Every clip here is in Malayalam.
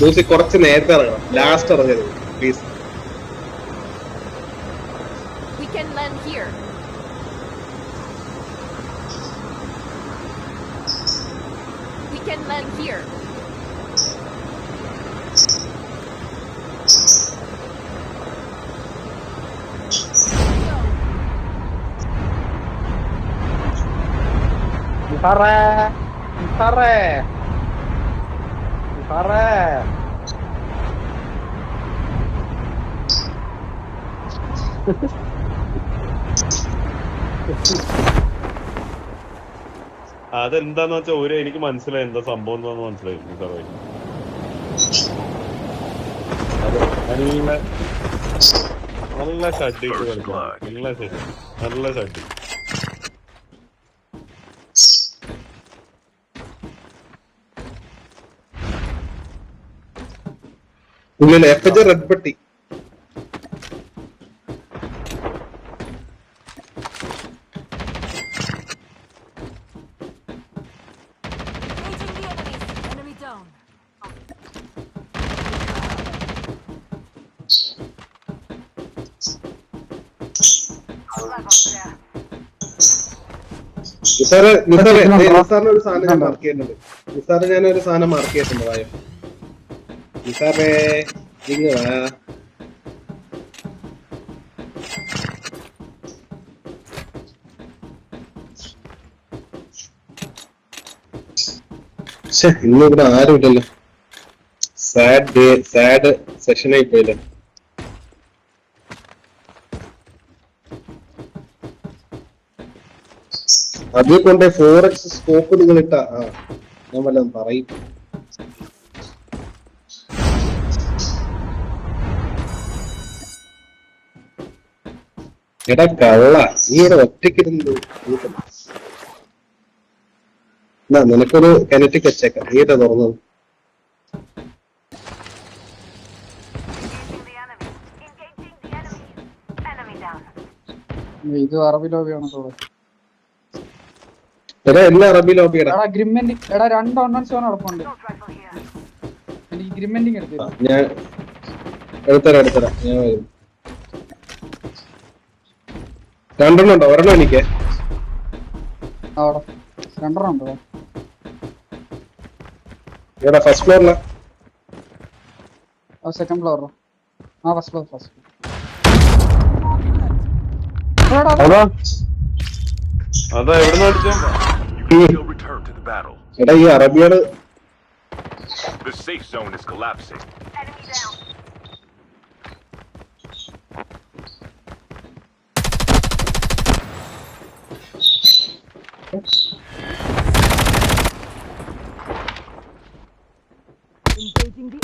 ലൂസി കുറച്ച് നേരത്തെ ഇറങ്ങണം. ലാസ്റ്റ് ഇറങ്ങരുത് പ്ലീസ് നിസാറേ സാറേ സാറേ അതെന്താന്ന് വെച്ചാ ഒരു എനിക്ക് മനസ്സിലായി എന്താ സംഭവം എന്താന്ന് മനസ്സിലായി സാറേ നല്ല നല്ല ഷഡിട്ട് നല്ല ഷഡ് നല്ല ഷഡ് ഉള്ളിൽ എഫ് എച്ച് റെഡ് പെട്ടി നിസാറ് നിസാറ് നിസാറിന് ഒരു സാധനം ഞാൻ മാർക്ക് ചെയ്യുന്നുണ്ട്. നിസാറ് ഞാൻ ഒരു സാധനം മാർക്ക് ചെയ്യുന്നുണ്ട് വായോ. നിസാറേ ഇങ്ങ് വാ ശ്ശെ, ഇന്ന് ഇവിടെ ആരുമില്ലല്ലോ സാഡ് ഡേ സാഡ് സെഷൻ ആയി പോയില്ലേ അതിൽ കൊണ്ട് ഫോർ എക്സ് സ്കോപ്പ് നിങ്ങൾ ഇട്ട ആ ഞാൻ വല്ലതും പറയും. എടാ കള്ള നീ ഇവിടെ ഒറ്റയ്ക്കിരുന്ന് എന്നാ നിനക്കൊരു കിണറ്റിക്ക് വെച്ചേക്കാം നീ ഇതാ തുറന്നത് ഇത് അറബി ലോബിയാണ് എടാ എല്ലാ അറബി ലോബിയടാ എടാ ഗ്രിമെന്റ് എടാ രണ്ട് ഒണ്ണൻസ് നടപ്പുണ്ട് എനിക്ക് അഗ്രിമെന്റിങ് എടുത്തു ഞാൻ എടുത്തരാം എടുത്തരാം. ഞാൻ വരും. രണ്ടെണ്ണം ഉണ്ടോ? ഒരെണ്ണം എനിക്ക്. രണ്ടെണ്ണം ഉണ്ടോ? ഇവിടെ ഫസ്റ്റ് ഫ്ലോറില സെക്കൻഡ് ഫ്ലോറോ ആ ഫസ്റ്റ് ഫ്ലോർ ഫസ്റ്റ് അതാ. അതാ എവിടുന്ന് അടിച്ചോ. എടാ ഈ അറബികൾ The safe zone is collapsing. Engaging the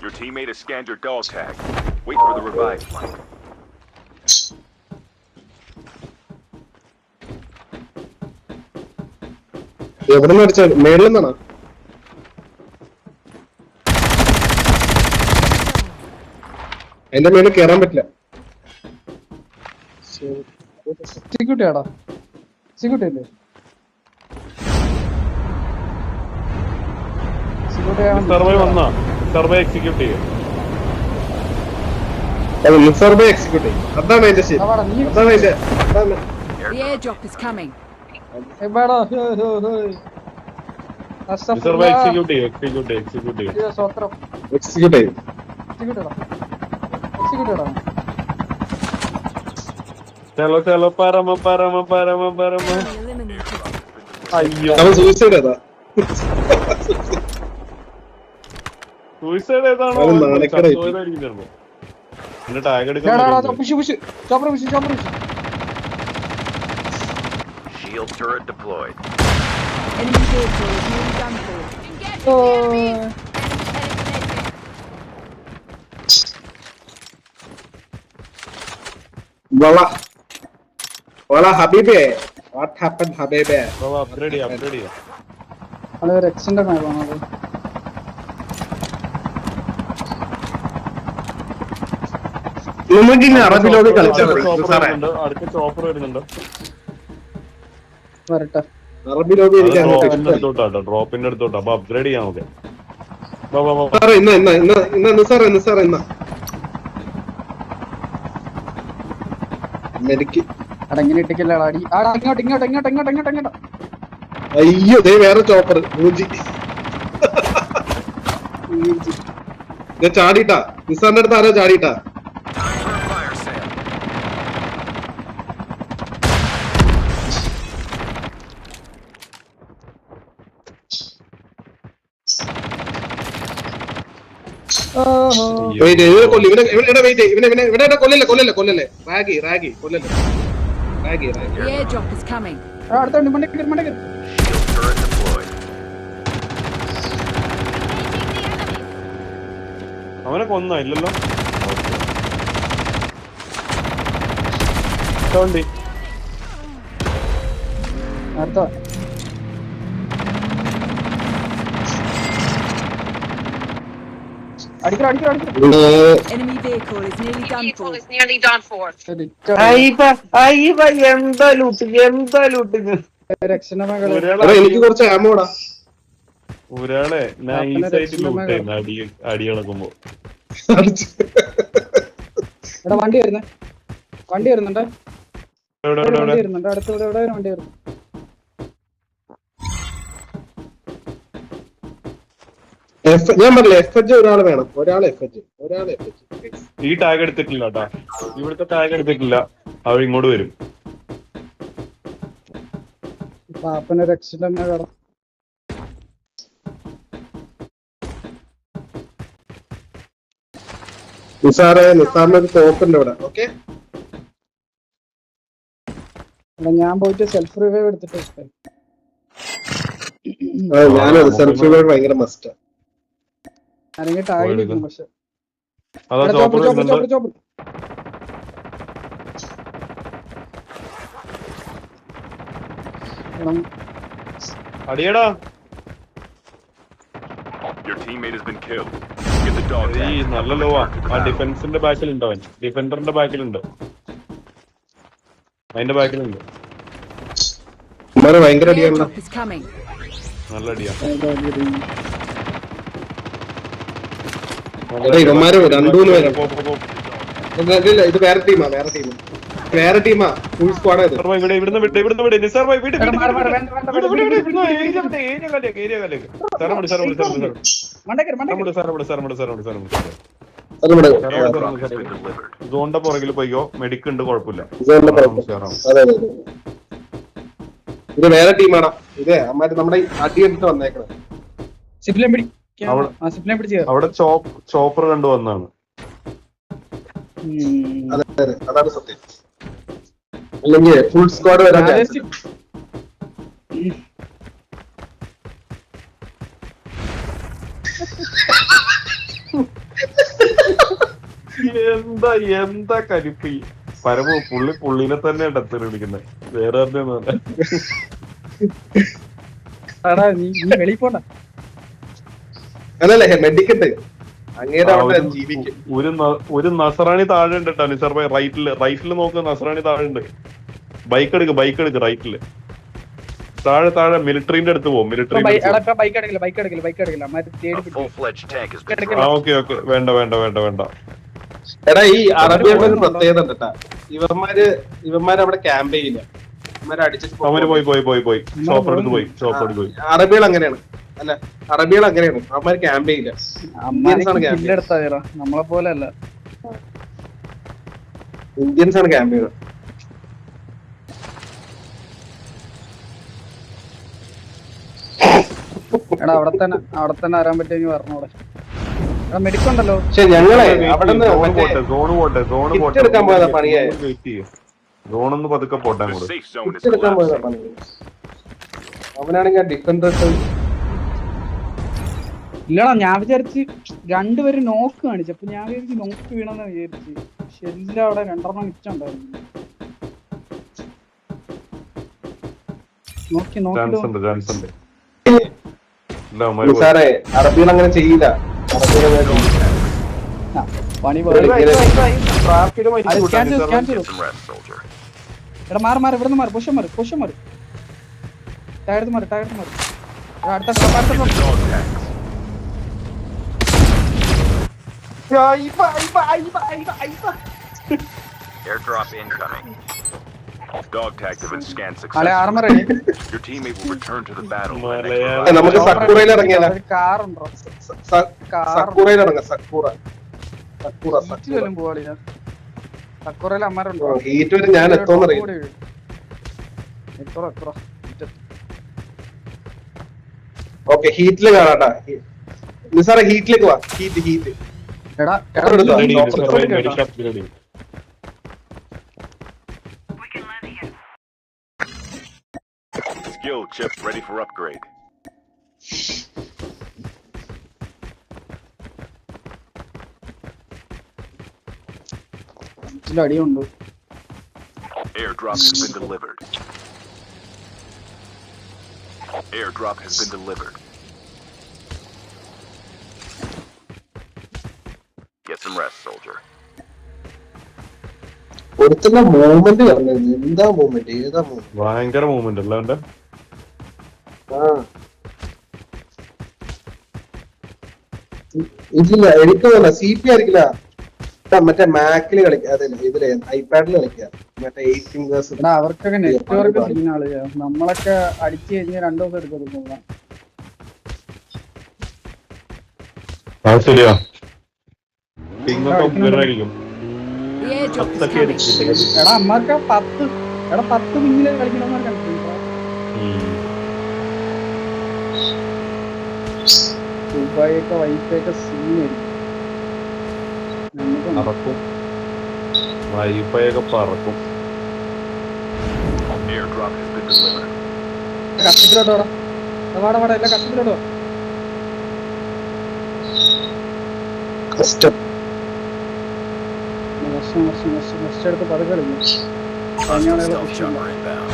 Your teammate has scanned your dog tag. Wait for the revive flight. എവിടെ നിന്ന് അടിച്ച മേളിൽ നിന്നാണോ അതിന്റെ മേലെ കേറാൻ പറ്റില്ല. സെക്യൂരിറ്റി ആടാ സെക്യൂരിറ്റി അല്ലേ സർവേ വന്നാ. സർവേ എക്സിക്യൂട്ട് ചെയ്യും. അത് നിസർബെ എക്സിക്യൂട്ട് ചെയ്യും. അതാണ് ശരി. The airdrop is coming. Survey execute ചെയ്യും എക്സിക്യൂട്ട് ചെയ്യും എക്സിക്യൂട്ട് ചെയ്യും. എക്സിക്യൂട്ട് ചെയ്യും. ഇടാ ചലോ ചലോ പരമ പരമ പരമ പരമ. അയ്യോ. അവൻ സൂസൈഡ് ചെയ്താ സൂയിസൈഡ് ഏതാണോ? എന്റെ ടാഗ് എടാ എടാ എടുക്കാൻ push push chopper push chopper push Shield turret deployed. Enemy vehicle is nearly done for. Enemy വള വള ഹബീബേ വാട്ട് ഹാപ്പൻ ഹബീബേ അപ്ഗ്രേഡ് ചെയ്യാം അപ്ഗ്രേഡ് ചെയ്യാം അത് ഒരു എക്സിന്റെ മാപ്പാണ് അത് നമുക്ക് ഇനി അറബി ലോബി കളിച്ചാൽ സാറേ. വരുന്നുണ്ട് അടുത്ത ചോപ്പർ വരുന്നുണ്ട് വരട്ടെ. അറബി എനിക്ക് അങ്ങോട്ട് ഡ്രോപ്പിന്റെ ഇഷ്ടമല്ല അടുത്തോട്ടാ ഡ്രോപ്പിന്റെ അടുത്തോട്ടാ. അപ്പൊ അപ്ഗ്രേഡ് ചെയ്യാം നമുക്ക്. വാ, വാ, വാ, വാ. സാറേ ഇന്ന് ഇന്ന് ഇന്ന് ഇന്ന് ഇന്ന് സാറേ ഇന്ന് സാറേ ഇന്ന്. അടി ആടാ? ഇങ്ങോട്ട് ഇങ്ങോട്ട് ഇങ്ങോട്ട് ഇങ്ങോട്ട് ഇങ്ങോട്ട് ഇങ്ങോട്ട്. അയ്യോ ദേ വേറെ ചോപ്പർ മൂഞ്ചി. ഞാൻ ചാടിട്ടാ നിസാറിന്റെ അടുത്ത് ആരോ ചാടിട്ടാ വെയിറ്റ് ഇവനെ കൊല്ലി ഇവനെ ഇവനെ വെയിറ്റ് ഇവനെ ഇവനെ ഇവിടെ കൊല്ലല്ലേ കൊല്ലല്ലേ കൊല്ലല്ലേ. റാഗി റാഗി കൊല്ലല്ലേ. Ragi ragi. The airdrop is coming. അടുത്ത മണ്ടേ കയറി മണ്ടേ കയറി. Shield turret deployed. അവനെ കൊന്ന ഇല്ലല്ലോ? അടുത്ത അടിക്കറ അടിക്കറ അടിക്കറ Enemy vehicle is nearly done for. vehicle is nearly done for. ശരി എന്താ ലൂട്ട് എന്താ ലൂട്ടിങ് എനിക്ക് കുറച്ച് ആമോടാ ഒരാളെ ഈ സൈഡിൽ അടി അടി കിടക്കുമ്പോ വണ്ടി വരുന്നേ. വണ്ടി വരുന്നുണ്ട്. വണ്ടി വരുന്നുണ്ട്. അടുത്ത് ഇവിടെ വണ്ടി വരുന്നു. ഞാൻ പറഞ്ഞില്ല എഫ് എച്ച് ഒരാൾ വേണം. ഒരാൾ എഫ് എച്ച് ഒരാൾ എഫ് എച്ച് ഈ ടാഗ് എടുത്തിട്ടില്ല കേട്ടാ ഇവിടുത്തെ ടാഗ് എടുത്തിട്ടില്ല. അവർ ഇങ്ങോട്ട് വരും. പാപ്പന് രക്ഷണമകള നിസാറെ നിസാറിന്റെ ഒരു തോക്കുണ്ട് ഇവിടെ. ഓക്കെ ഞാൻ പോയിട്ട് സെൽഫ് റിവൈവ് എടുത്തിട്ട് ഞാനത് സെൽഫ് റിവൈവ് ഭയങ്കര മസ്റ്റ് വരുന്നുണ്ട് ചോപ്പ്, ചോപ്പ്. എടാ, അടിയടാ. Your teammate has been killed. Get the dog ഈ നല്ല ലോ ആ. ആ ഡിഫൻസിന്റെ ബാക്കിലുണ്ട് അവൻ. ഡിഫൻഡറിന്റെ ബാക്കിലുണ്ട് അതിന്റെ ബാക്കിലുണ്ട് ഭയങ്കര അടിയാണല്ലോ coming. നല്ല അടിയാ. ഇവന്മാര് ഇത് വേറെ ടീമാ വേറെ ടീമാ വേറെ ടീമാ ഫുൾ സ്ക്വാഡ് ഇത്. നിസാർ ഭായ് ഇവിടെ ഇവിടുന്ന് വിട്ട് ഇവിടുന്ന് വിട് നിസാർ ഭായ്. സോണിന്റെ പുറകിൽ പോയിക്കോ മെഡിക്ക് ഉണ്ട് കുഴപ്പമില്ല. ഇത് വേറെ ടീമാടാ ഇത് അമ്മാര് നമ്മുടെ അടി എടുത്ത് വന്നേക്കണം പിടി. അവിടെ- ആ സിപ്ലിനെ പിടിച്ച് അവിടെ ചോപ്പർ കണ്ടുവന്നാണ് വന്നാണ് അതെ അതെ അതാണ് സത്യം. അല്ലെങ്കിൽ ഫുൾ സ്ക്വാഡ് വരാൻ എന്താ എന്താ കരിപ്പ് പരമ പുള്ളി പുള്ളിനെ തന്നെ ഡത്തറി വിളിക്കുന്നത് വേറെ ആരുടെ നീ വെളിയിൽ പോണ്ട. അല്ലല്ലേ മെഡിക്കറ്റ്. അങ്ങേരെ ഒരു- ജീവിക്കും. ഒരു ഒരു നസറാണി താഴെ ഉണ്ട് കേട്ടോ നിസാർ ഭായ്. റൈറ്റിൽ റൈറ്റിൽ നോക്ക് നസറാണി താഴെ ഉണ്ട് ബൈക്ക് എടുക്ക് ബൈക്ക് എടുക്ക് റൈറ്റിൽ. താഴെ താഴെ മിലിറ്ററിന്റെ അടുത്ത് പോകും മിലിറ്ററി ഓക്കെ ഓക്കെ. വേണ്ട വേണ്ട വേണ്ട വേണ്ട. എടാ ഈ അറബിയുടെ ഒരു പ്രത്യേകത ഉണ്ട് കേട്ടാ. ഇവന്മാര് ഇവന്മാര് അവിടെ ക്യാമ്പ് ഇവന്മാര് അടിച്ചിട്ട് പോയി പോയി പോയി പോയി. ഷോപ്പ് എടുത്ത് പോയി. ഷോപ്പ് എടുത്ത് പോയി. അറബികൾ അങ്ങനെയാണ്. അല്ല അറബികൾ അങ്ങനെയാണ് അവന്മാര് ക്യാമ്പ് ചെയ്യില്ല. നമ്മളെ പോലെ അല്ല. ഇന്ത്യൻസ് ആണ് ക്യാമ്പ് ചെയ്യുന്നത് എടാ അവിടെ തന്നെ അവിടെ തന്നെ വരാൻ പറ്റുമെങ്കിൽ പറഞ്ഞോടെ എടാ മെഡിക്കുണ്ടല്ലോ പക്ഷെ ഞങ്ങളെ അവിടെ എടുക്കാൻ പോയതാ പണിയായി. വെയിറ്റ് പതുക്കെ പോട്ടെ അങ്ങോട്ട്. അവനാണെങ്കിൽ ഡിഫൻഡർ ഇല്ലടാ ഞാൻ വിചാരിച്ച് രണ്ടുപേരും നോക്ക് കാണിച്ചു. അപ്പൊ ഞാൻ വിചാരിച്ച് നോക്ക് വീണെന്ന് വിചാരിച്ച്. പക്ഷെ എല്ലാം അവിടെ രണ്ടെണ്ണം മിച്ചുണ്ടായിരുന്നു നോക്കി നോക്കി. സാറേ അറബികൾ അങ്ങനെ ചെയ്യില്ല. പണി. എടാ മാറി മാറി ഇവിടുന്ന് മാറി. പുഷം മാറി പുഷം മാറി. ടയർത്ത് മാറി ടയർത്ത് മാറി. എടാ, അടുത്ത അടുത്ത Get stop. the dog tags. Airdrop incoming. Dog have been scanned armour successfully. Ready Your teammate will return to the battle. the next Malayalam. revive നമുക്ക് സക്കൂറയിൽ ഇറങ്ങിയാലോ കാറുണ്ടോ കാർ സക്കുറയിൽ ഇറങ്ങാം സക്കുറ സക്കുറ സക്കൂറ വല്ലതും പോവാളില്ല തക്കുറയിൽ അമ്മരുണ്ടോ ഹീറ്റ് വരെ ഞാൻ എത്തോന്നറിയില്ല എത്ര എത്ര ഓക്കെ ഹീറ്റിൽ കാണാട്ടാ നിസാറെ ഹീറ്റിലേക്ക് വാ. Heat heat എടാ എത്ര എടുത്തോ? Ready, Stop, നിസാറേ, stop, ready, stop. shop ready. Skill chip ready for upgrade. ഇതിൽ അടിയുണ്ട് Airdrop has been delivered. Airdrop has been delivered. Rest, soldier. ഒരുത്തുള്ള movement പറഞ്ഞത് എന്താ മൂവ്മെന്റ് ഏതാ മൂവ്മെന്റ് ഭയങ്കര മൂവ്മെന്റ് അല്ല അവന്റെ? ആ. ഇല്ല എനിക്ക് തോന്നുന്നു സി പി ആയിരിക്കില്ല. മറ്റേ മാക്കിൽ കളിക്കുക അതല്ല ഇതിൽ ഐപാഡിൽ കളിക്കുക മറ്റേ എയ്റ്റ് ഫിംഗേഴ്സ് എടാ അവർക്കൊക്കെ നെറ്റ്വർക്ക് സീനാൾ നമ്മളൊക്കെ അടിച്ചു കഴിഞ്ഞാൽ രണ്ടു ദിവസം എടുക്കുന്നു ശരിയാ. എടാ അമ്മയ്ക്ക് പത്ത് എടാ പത്ത് മിനിറ്റ് കളിക്കണമെന്ന് കണ്ടിട്ടുണ്ടോ ഉം. ദുബായൊക്കെ വൈഫൈയൊക്കെ സീനായിരിക്കും പറക്കും. വൈഫൈയൊക്കെ പറക്കും. Airdrop has been delivered. കഷ്ടത്തിലോട്ട് വാടാ. എടാ, വാടാ എല്ലാം കഷ്ടത്തിലോട്ട് വാ. കസ്റ്റം വർഷം വർഷം വർഷം വർഷം എടുത്ത് പതുക്കെ കളിക്കും കഴിഞ്ഞ Stealth chopper inbound.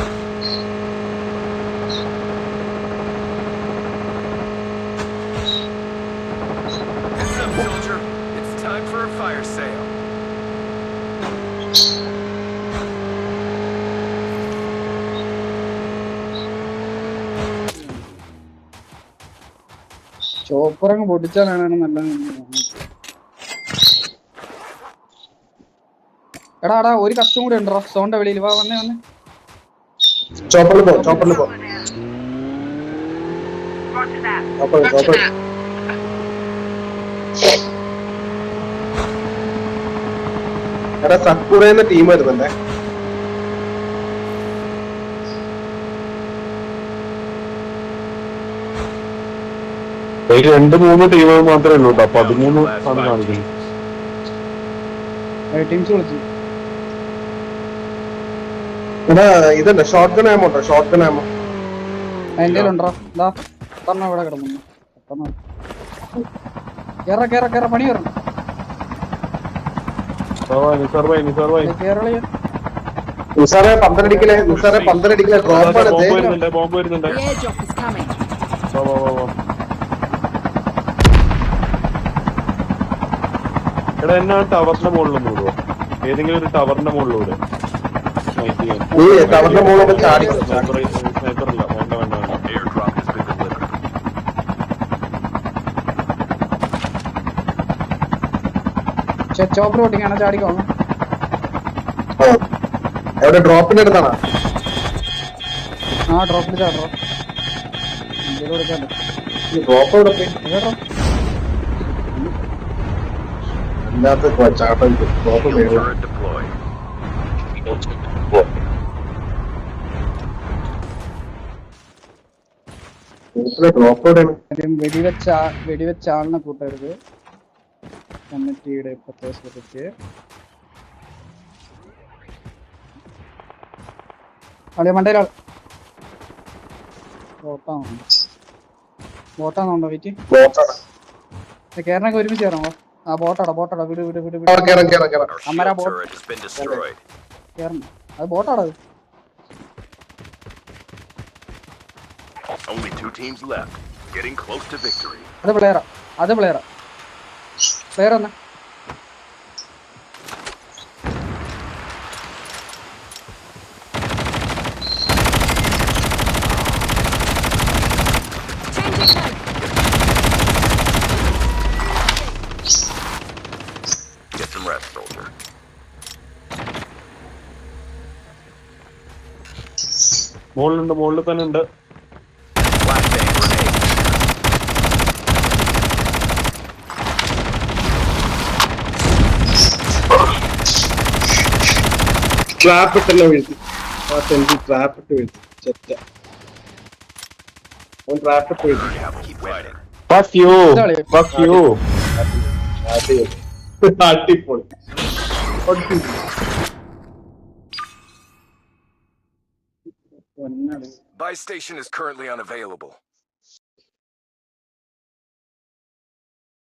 Heads up, soldier. It's time for a fire sale. ചോപ്പറങ്ങ് പൊട്ടിച്ചാലാണ് നല്ല എടാ എടാ ഒരു കസ്റ്റം കൂടി ഉണ്ടോ? സോണിന്റെ വെളിയിൽ വാ വന്നേ വന്നേ. ചോപ്പറിൽ പോ ചോപ്പറിൽ പോ. ചോപ്പർ ചോപ്പർ എടാ ടീം വരുന്നുണ്ടേ. രണ്ട് മൂന്ന് ടീമുകൾ മാത്രമേ ഉള്ളൂ കേട്ടോ. പതിമൂന്ന് Last ആണ് കാണിക്കുന്നത് ടീംസ് വിളിച്ചു. എടാ ഇതുണ്ട് ഷോർട്ട് ഗൺ ആമോ ഉണ്ടോ? ഷോർട്ട് ഗൺ ആമോ എന്റെ ഉണ്ടോ ഇതാ പറഞ്ഞ ഇവിടെ കിടന്നു കേറ കേറ കേറ പണി വരണം. നിസാർ ഭായി നിസാർ ഭായി കേരളീയ നിസാറെ പന്തലടിക്കലേ നിസാറെ പന്തലടിക്കലേ ഡ്രോപ്പ് ആണ് ബോംബ്. വരുന്നുണ്ട്. എടാ എന്നാ ടവറിന്റെ മുകളിലൊന്നും ഏതെങ്കിലും ഒരു ടവറിന്റെ മുകളിലൂടെ. നീ ടവറിന്റെ മുകളിലൊക്കെ ചാടി. ചോപ്പർ ഓട്ടിങ്ങാണ് ചാടിക്കോണം എവിടെ? ഡ്രോപ്പിന്റെ അടുത്താണോ? ആ ഡ്രോപ്പിൽ ചാടോ ഡ്രോപ്പ് എവിടെ പോയി? അല്ലാത്ത ചാട്ടം ഡ്രോപ്പ് Shield മേടില്ല turret deployed. ഡ്രോപ്പ് എവിടെയാണ് ആദ്യം വെടിവെച്ച വെടിവെച്ച ആളിനെ കൂട്ടരുത്. കമ്മിറ്റിയുടെ ഇപ്പത്തെ ശ്രദ്ധിച്ച് അളിയ മണ്ടയിലാൾ ബോട്ടാണോ ഡ്രോപ്പാണ് കേരളൊക്കെ ഒരുമിച്ച് കയറാമോ ആ ബോട്ടാടാ ബോട്ടാടാ വിട് വിട് വിട് അമ്മരാ ബോട്ട്. കേറണം അത് ബോട്ടാടാ teams left, getting close to victory. അത് പ്ലെയറാ അത് player. പ്ലെയർ എന്നാ Get some rest, soldier. മുകളിലുണ്ട് മുകളിൽ തന്നെ ഉണ്ട് ട്രാപ്പ് ഇട്ടല്ലോ വീഴ്ത്തി ആ തെണ്ടി ട്രാപ്പ് ഇട്ട് വീഴ്ത്തി ചെറ്റ ഓൻ ട്രാപ്പ് ഇട്ട് വീഴ്ത്തി Keep fighting. Fuck you. Fuck you. അടിപൊളി അടിപൊളി പൊന്നടി. Buy station is currently unavailable.